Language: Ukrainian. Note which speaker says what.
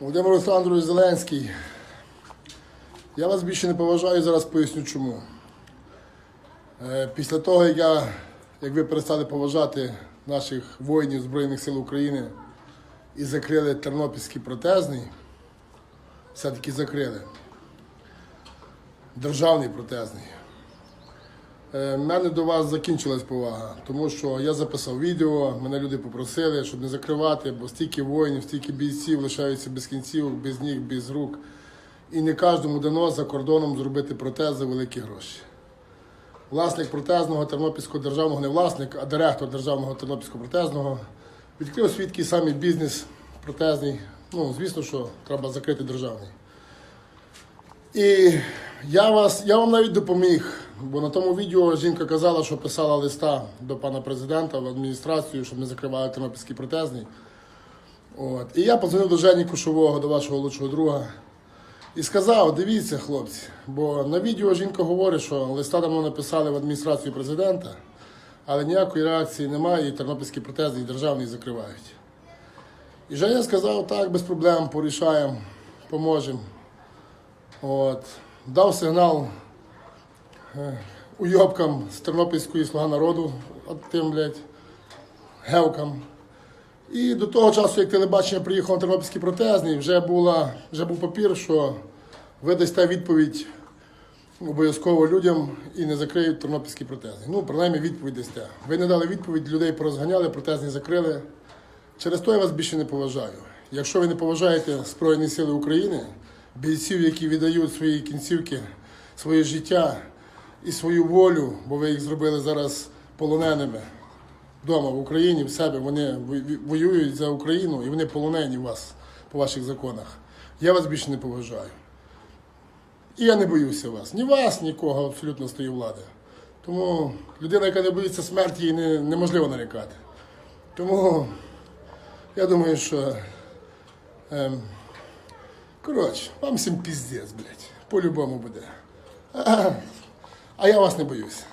Speaker 1: Володимир Олександрович Зеленський. Я вас більше не поважаю, зараз поясню чому. Е, Після того, як, я, як ви перестали поважати наших воїнів Збройних сил України і закрили Тернопільський протезний, все-таки закрили. Державний протезний. Е, в мене до вас закінчилась повага, тому що я записав відео, мене люди попросили, щоб не закривати, бо стільки воїнів, стільки бійців лишаються без кінців, без ніг, без рук. І не кожному дано за кордоном зробити протез за великі гроші. Власник протезного Тернопільського державного, не власник, а директор державного Тернопільського протезного відкрив свій такий самий бізнес протезний. Ну, звісно, що треба закрити державний. І я, вас, я вам навіть допоміг, бо на тому відео жінка казала, що писала листа до пана президента в адміністрацію, щоб не закривали тернопільський протезний. От. І я подзвонив до Жені Кушового, до вашого лучшого друга, і сказав: дивіться, хлопці, бо на відео жінка говорить, що листа давно написали в адміністрацію президента, але ніякої реакції немає, і тернопільський протезний державний закривають. І Женя сказав, так, без проблем, порішаємо, поможемо. Дав сигнал уйобкам з Тернопільської слуга народу, тим, блядь, гевкам. І до того часу, як телебачення приїхав на Тернопільський протезний, вже, була, вже був папір, що ви дасте відповідь обов'язково людям і не закриють Тернопільський протезний. Ну, принаймні відповідь дасте. Ви не дали відповідь, людей порозганяли, протезний закрили. Через то я вас більше не поважаю. Якщо ви не поважаєте Збройні Сили України, бійців, які віддають свої кінцівки, своє життя і свою волю, бо ви їх зробили зараз полоненими вдома в Україні, в себе, вони воюють за Україну і вони полонені у вас по ваших законах. Я вас більше не поважаю. І я не боюся вас. Ні вас, нікого абсолютно з тої влади. Тому людина, яка не боїться смерті, їй не, неможливо нарікати. Тому я думаю, що. Ем, коротше, вам всім піздець, блядь. По-любому буде. А, а я вас не боюся.